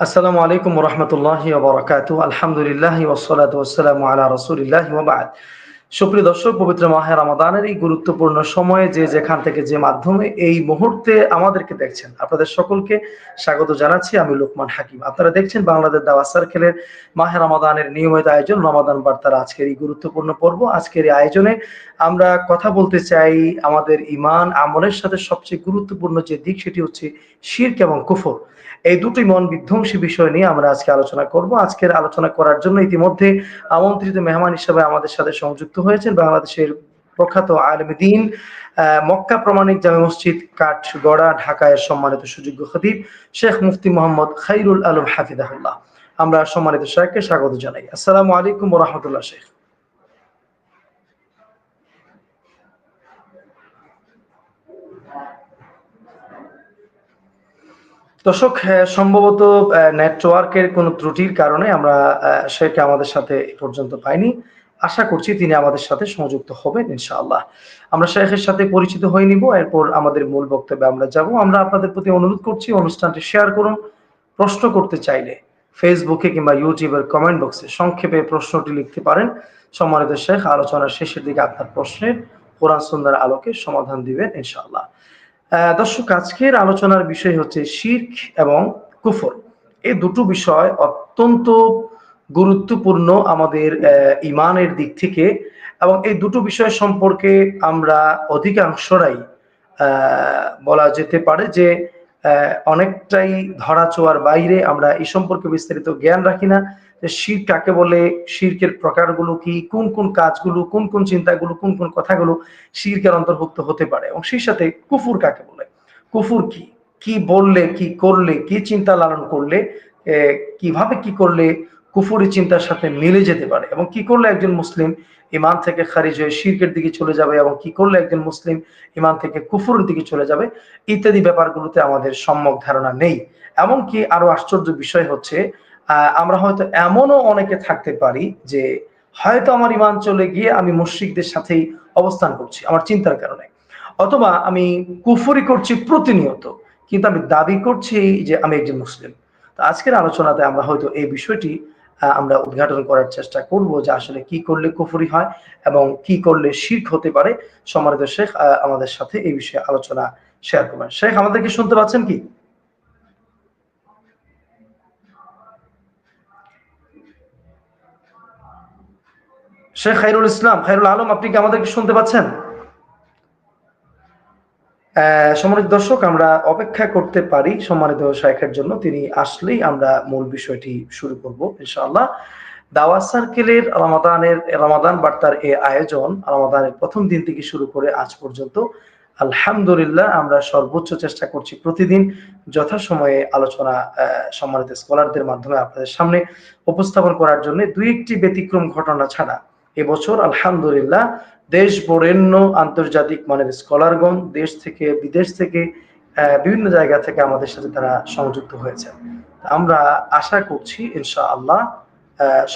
আসসালামু আলাইকুম রহমতুল্লাহ বরকাত আলহামদুলিল্লাহ ওসলাত ওসালাম আলা রসুলিল্লাহ ওবাদ সুপ্রিয় দর্শক, পবিত্র মাহের রমাদানের এই গুরুত্বপূর্ণ সময়ে যে যেখান থেকে যে মাধ্যমে এই মুহূর্তে আমাদেরকে দেখছেন, আপনাদের সকলকে স্বাগত জানাচ্ছি। আমি লোকমান হাকিম। আপনারা দেখছেন বাংলাদেশ দাওয়া সার্কেলের মাহের রমাদানের নিয়মিত আয়োজন, রমাদান বার্তার আজকের এই গুরুত্বপূর্ণ পর্ব। আজকের এই আয়োজনে আমরা কথা বলতে চাই আমাদের ইমান আমলের সাথে সবচেয়ে গুরুত্বপূর্ণ যে দিক, সেটি হচ্ছে শির্ক এবং কুফর। এই দুটি মন বিধ্বংসী বিষয় নিয়ে আমরা আজকে আলোচনা করব। আজকের আলোচনা করার জন্য ইতিমধ্যে আমন্ত্রিত মেহমান হিসেবে আমাদের সাথে সংযুক্ত হয়েছেন বাংলাদেশের প্রখ্যাত আলমদিন মক্কা প্রমাণিক জামে মসজিদ কাঠগড়া, ঢাকায় সম্মানিত সুযোগ্য খতিব শেখ মুফতি মোহাম্মদ খাইরুল আলম হাফিদাহুল্লাহ আমরা সম্মানিত শেখকে স্বাগত জানাই। আসসালামু আলাইকুম রহমতুল্লাহ শেখ দর্শক সম্ভবত নেটওয়ার্কের কোনো ত্রুটির কারণে আমরা শেখকে আমাদের সাথে পর্যন্ত পাইনি। আশা করছি তিনি আমাদের সাথে সংযুক্ত হবেন, ইনশাআল্লাহ। আমরা শেখের সাথে পরিচিত হয়ে নিব, এরপর আমাদের মূল বক্তব্যে আমরা যাব। আমরা আপনাদের প্রতি অনুরোধ করছি অনুষ্ঠানটি শেয়ার করুন, প্রশ্ন করতে চাইলে ফেসবুকে কিংবা ইউটিউবের কমেন্ট বক্সে সংক্ষেপে প্রশ্নটি লিখতে পারেন। সম্মানিত শেখ, আলোচনার শেষের দিকে আপনার প্রশ্নের কোরআন সুন্দর আলোকে সমাধান দিবেন, ইনশাআল্লাহ। দর্শক, আজকের আলোচনার বিষয় হচ্ছে শির্ক এবং কুফর। এই দুটো বিষয় অত্যন্ত গুরুত্বপূর্ণ আমাদের ইমানের দিক থেকে এবং এই দুটো বিষয় সম্পর্কে আমরা অধিকাংশরাই বলা যেতে পারে যে অনেকটাই ধরা ছোঁয়ার বাইরে আমরা এই সম্পর্কে বিস্তারিত জ্ঞান রাখি না যে শির কাকে বলে, শির্কের প্রকারগুলো কি, কোন কোন কাজগুলো, কোন কোন চিন্তাগুলো, কোন কোন কথাগুলো শিরকের অন্তর্ভুক্ত হতে পারে এবং সেই সাথে কুফুর কাকে বলে? কুফুর কি? কি বললে, কি করলে, কি চিন্তা লালন করলে কীভাবে কি করলে কুফুরি চিন্তার সাথে মিলে যেতে পারে। এবং কি করলে একজন মুসলিম ইমান থেকে খারিজ হয়ে শির্কের দিকে চলে যাবে এবং কি করলে একজন মুসলিম ইমান থেকে কুফুরের দিকে চলে যাবে, ইত্যাদি ব্যাপারগুলোতে আমাদের সম্যক ধারণা নেই। এমনকি আরও আশ্চর্য বিষয় হচ্ছে আমরা হয়তো এমনও অনেকে থাকতে পারি যে হয়তো আমার ইমান চলে গিয়ে আমি মুশ্রিকদের সাথেই অবস্থান করছি, আমার চিন্তার কারণে। অথবা আমি কুফুরি করছি প্রতিনিয়ত, কিন্তু আমি দাবি করছি যে আমি একজন মুসলিম। তো আজকের আলোচনাতে আমরা হয়তো এই বিষয়টি আমরা উদ্ঘাটন করার চেষ্টা করব যে আসলে কি করলে কুফুরি হয় এবং কি করলে শির্ক হতে পারে। সম্মানিত শেখ আমাদের সাথে এই বিষয়ে আলোচনা শেয়ার করবেন। শেখ, আমাদেরকে শুনতে পাচ্ছেন কি? শেখ খাইরুল ইসলাম, খাইরুল আলম, আপনি কি আমাদেরকে শুনতে পাচ্ছেন? সম্মানিত দর্শক, আমরা অপেক্ষা করতে পারি সম্মানিত শেখের জন্য। তিনি আসলেই আমরা মূল বিষয়টি শুরু করব, ইনশাআল্লাহ। দাওয়া সার্কেলের রমাদানের, রমাদান বার্তার এই আয়োজন রমাদানের প্রথম দিন থেকে শুরু করে আজ পর্যন্ত, আলহামদুলিল্লাহ আমরা সর্বোচ্চ চেষ্টা করছি প্রতিদিন যথাসময়ে আলোচনা সম্মানিত স্কলারদের মাধ্যমে আপনাদের সামনে উপস্থাপন করার জন্য। দুই একটি ব্যতিক্রম ঘটনা ছাড়া এবছর, আলহামদুলিল্লাহ, দেশ বরেণ্য আন্তর্জাতিক মানের স্কলারগণ দেশ থেকে, বিদেশ থেকে বিভিন্ন জায়গা থেকে আমাদের সাথে তারা সংযুক্ত হয়েছে। আমরা আশা করছি ইনশা আল্লাহ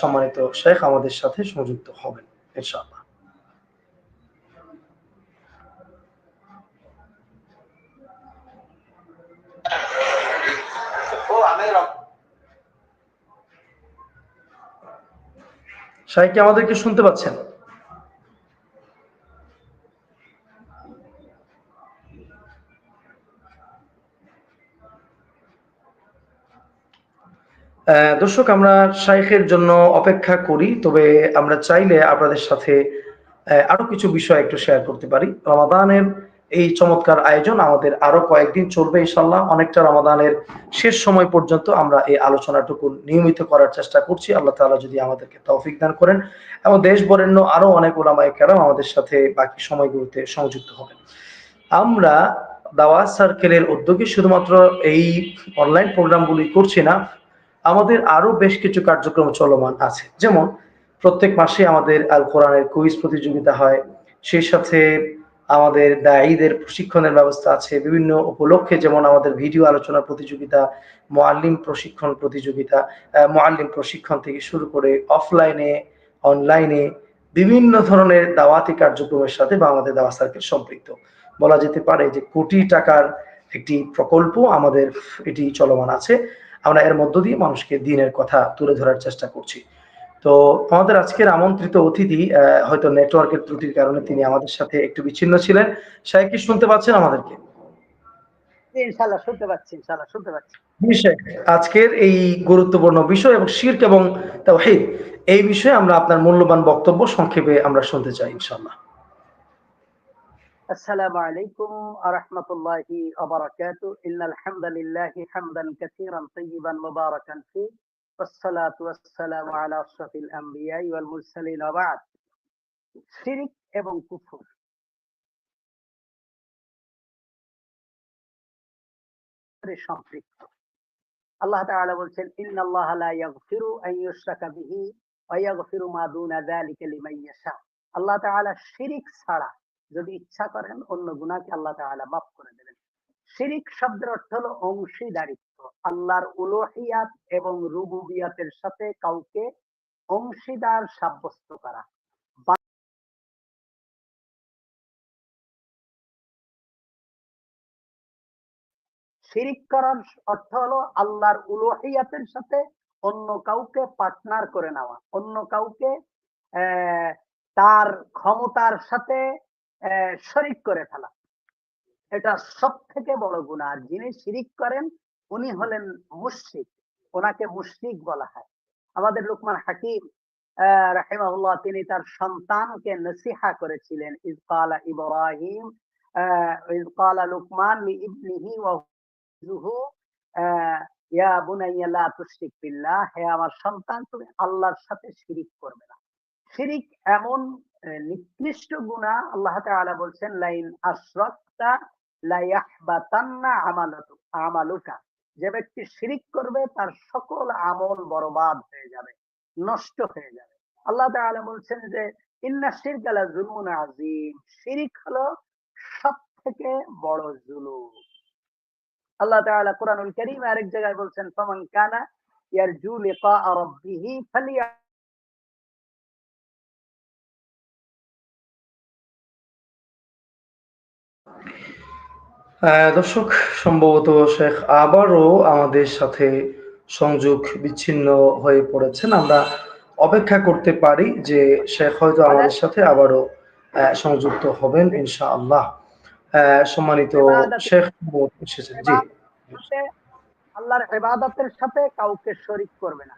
সম্মানিত শেখ আমাদের সাথে সংযুক্ত হবেন, ইনশাআল্লাহ। শাহ কি আমাদেরকে শুনতে পাচ্ছেন? দর্শক, আমরা শাইখের জন্য অপেক্ষা করি, তবে আমরা চাইলে আপনাদের সাথে আরও কিছু বিষয় একটু শেয়ার করতে পারি। রমাদানের এই চমৎকার আয়োজন আমাদের আরও কয়েকদিন চলবে ইনশাল্লাহ অনেকটা রমাদানের শেষ সময় পর্যন্ত আমরা এই আলোচনাটুকু নিয়মিত করার চেষ্টা করছি। আল্লাহ তালা যদি আমাদেরকে তৌফিক দান করেন এবং দেশ বরেণ্য আরও অনেক ওলামায় কেরাম আমাদের সাথে বাকি সময়গুলোতে সংযুক্ত হবেন। আমরা দাওয়া সার্কেলের উদ্যোগে শুধুমাত্র এই অনলাইন প্রোগ্রামগুলি করছি না, আমাদের আরও বেশ কিছু কার্যক্রম চলমান আছে। যেমন প্রত্যেক মাসে আমাদের আল কোরআনের কুইজ প্রতিযোগিতা হয়, সেই সাথে আমাদের দায়ীদের প্রশিক্ষণের ব্যবস্থা আছে। বিভিন্ন উপলক্ষে যেমন আমাদের ভিডিও আলোচনা প্রতিযোগিতা, মোয়াল্লিম প্রশিক্ষণ প্রতিযোগিতা মোয়াল্লিম প্রশিক্ষণ থেকে শুরু করে অফলাইনে, অনলাইনে বিভিন্ন ধরনের দাওয়াতি কার্যক্রমের সাথে বাংলাদেশ দাওয়া সার্কেল সম্পৃক্ত। বলা যেতে পারে যে কোটি টাকার একটি প্রকল্প আমাদের এটি চলমান আছে। আমরা এর মধ্য দিয়ে মানুষকে দিনের কথা তুলে ধরার চেষ্টা করছি। তো আমাদের আজকের আমন্ত্রিত অতিথি হয়তো নেটওয়ার্কের ত্রুটির কারণে তিনি আমাদের সাথে একটু বিচ্ছিন্ন ছিলেন। সাহেব কি শুনতে পাচ্ছেন আমাদেরকে? আজকের এই গুরুত্বপূর্ণ বিষয় এবং শির্ক এবং এই বিষয়ে আমরা আপনার মূল্যবান বক্তব্য সংক্ষেপে আমরা শুনতে চাই ইনশাল্লাহ আসসালামু আলাইকুম ওয়া রাহমাতুল্লাহি ওয়া বারাকাতুহু। এবং কুফর. আল্লাহ তাআলা শিরিক ছাড়া যদি ইচ্ছা করেন, অন্য গুনাহকে আল্লাহ তাআলা maaf করে দেবেন। শিরিক শব্দের অর্থ হলো অংশীদারিত্ব। আল্লাহর উলুহিয়াত এবং রুবুবিয়াতের সাথে কাউকে অংশীদার সাব্যস্ত করা। শিরিক করার অর্থ হলো আল্লাহর উলুহিয়াতের সাথে অন্য কাউকে পার্টনার করে নেওয়া। অন্য কাউকে তার ক্ষমতার সাথে শরিক করে ফেলা। এটা সব থেকে বড় গুণা আর যিনি শিরিক করেন উনি হলেন মুশরিক। ওনাকে মুশরিক বলা হয়। আমাদের লুকমান হাকিম তিনি তার সন্তানকে নসিহা করেছিলেন। ইব্রাহিম লুকমান লি ইবনিহি ইয়া বুনাইয়া লা তুশরিক বিল্লাহ হে আমার সন্তান, তুমি আল্লাহর সাথে শিরিক করবে না। শিরিক এমন নিকৃষ্ট গুণা আল্লাহ তাআলা বলছেন, লাইন আশরাকতা লা ইয়াহবাতান্না আমালুকা যে ব্যক্তি শিরিক করবে, তার সকল আমল বরবাদ হয়ে যাবে, নষ্ট হয়ে যাবে। আল্লাহ বলছেন যে, ইন্না যুলমুন আযীম শিরিক হলো সব থেকে বড় জুলুম। আল্লাহ তাআলা কোরআনুল কারীম আরেক জায়গায় বলছেন, ফামান কানা ইয়ারজু লিকা রাব্বিহি ফালিয়া দর্শক সম্ভবত শেখ আবারও আমাদের সাথে সংযোগ বিচ্ছিন্ন হয়ে পড়েছেন। আমরা অপেক্ষা করতে পারি যে শেখ হয়তো আমাদের সাথে আবারও সংযুক্ত হবেন ইনশা আল্লাহ সম্মানিত শেখ এসেছেন জি। আল্লাহর ইবাদতের সাথে কাউকে শরিক করবে না।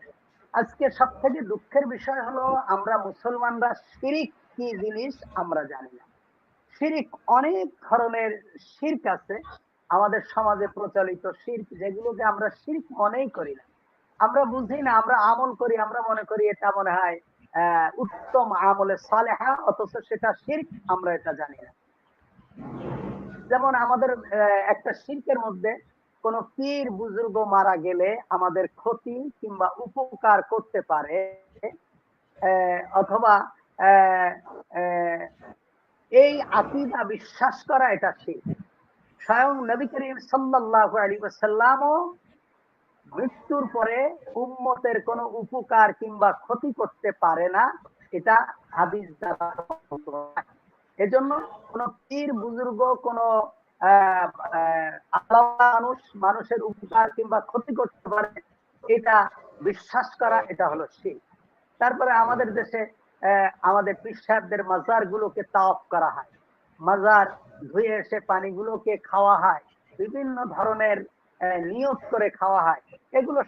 আজকে সব থেকে দুঃখের বিষয় হলো আমরা মুসলমানরা শিরিক কি জিনিস আমরা জানি না। শিরিক অনেক ধরনের শির্ক আছে। আমাদের সমাজে প্রচলিত শির্ক যেগুলোকে আমরা শির্ক মনেই করি না। আমরা বুঝি না, আমরা আমল করি, আমরা মনে করি এটা মনে হয় উত্তম আমলে সালেহা, অথচ সেটা শির্ক, আমরা এটা জানি না। যেমন আমাদের একটা শির্কের মধ্যে কোন পীর, বুজুর্গ মারা গেলে আমাদের ক্ষতি কিংবা উপকার করতে পারে অথবা এই আকিদা বিশ্বাস করা এটা শির স্বয়ং নবী করিম সাল্লাল্লাহু আলাইহি ওয়াসাল্লামও মৃত্যুর পরে উম্মতের কোনো উপকার কিংবা ক্ষতি করতে পারে না, এটা হাদিস দ্বারা এজন্য কোন পীর, বুজুর্গ, কোন মানুষ, মানুষের উপকার কিংবা ক্ষতি করতে পারে, এটা বিশ্বাস করা এটা হলো শির। তারপরে আমাদের দেশে আমাদের পিসাবদের মাজার গুলোকে তাওয়াফ করা হয়। মাজার ধুয়ে এসে পানিগুলোকে খাওয়া হয়। বিভিন্ন ধরনের নিয়োগ করে খাওয়া হয়। এগুলো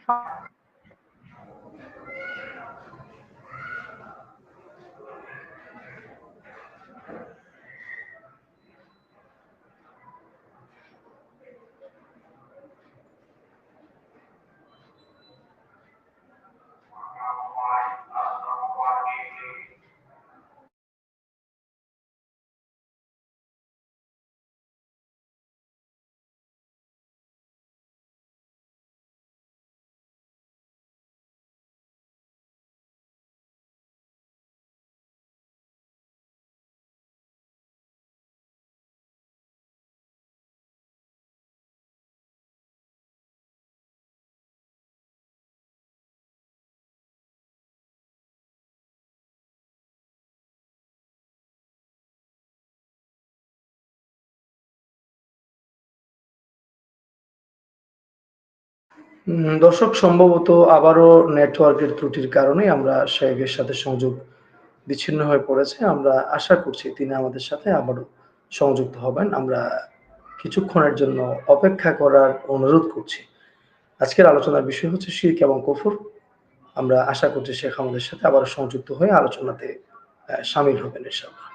দর্শক, সম্ভবত আবারও নেটওয়ার্কের ত্রুটির কারণে আমরা শেখের সাথে সংযোগ বিচ্ছিন্ন হয়ে পড়েছে। আমরা আশা করছি তিনি আমাদের সাথে আবারও সংযুক্ত হবেন। আমরা কিছুক্ষণের জন্য অপেক্ষা করার অনুরোধ করছি। আজকের আলোচনার বিষয় হচ্ছে শির্ক এবং কফুর। আমরা আশা করছি শেখ আমাদের সাথে আবারও সংযুক্ত হয়ে আলোচনাতে সামিল হবেন ইনশাআল্লাহ।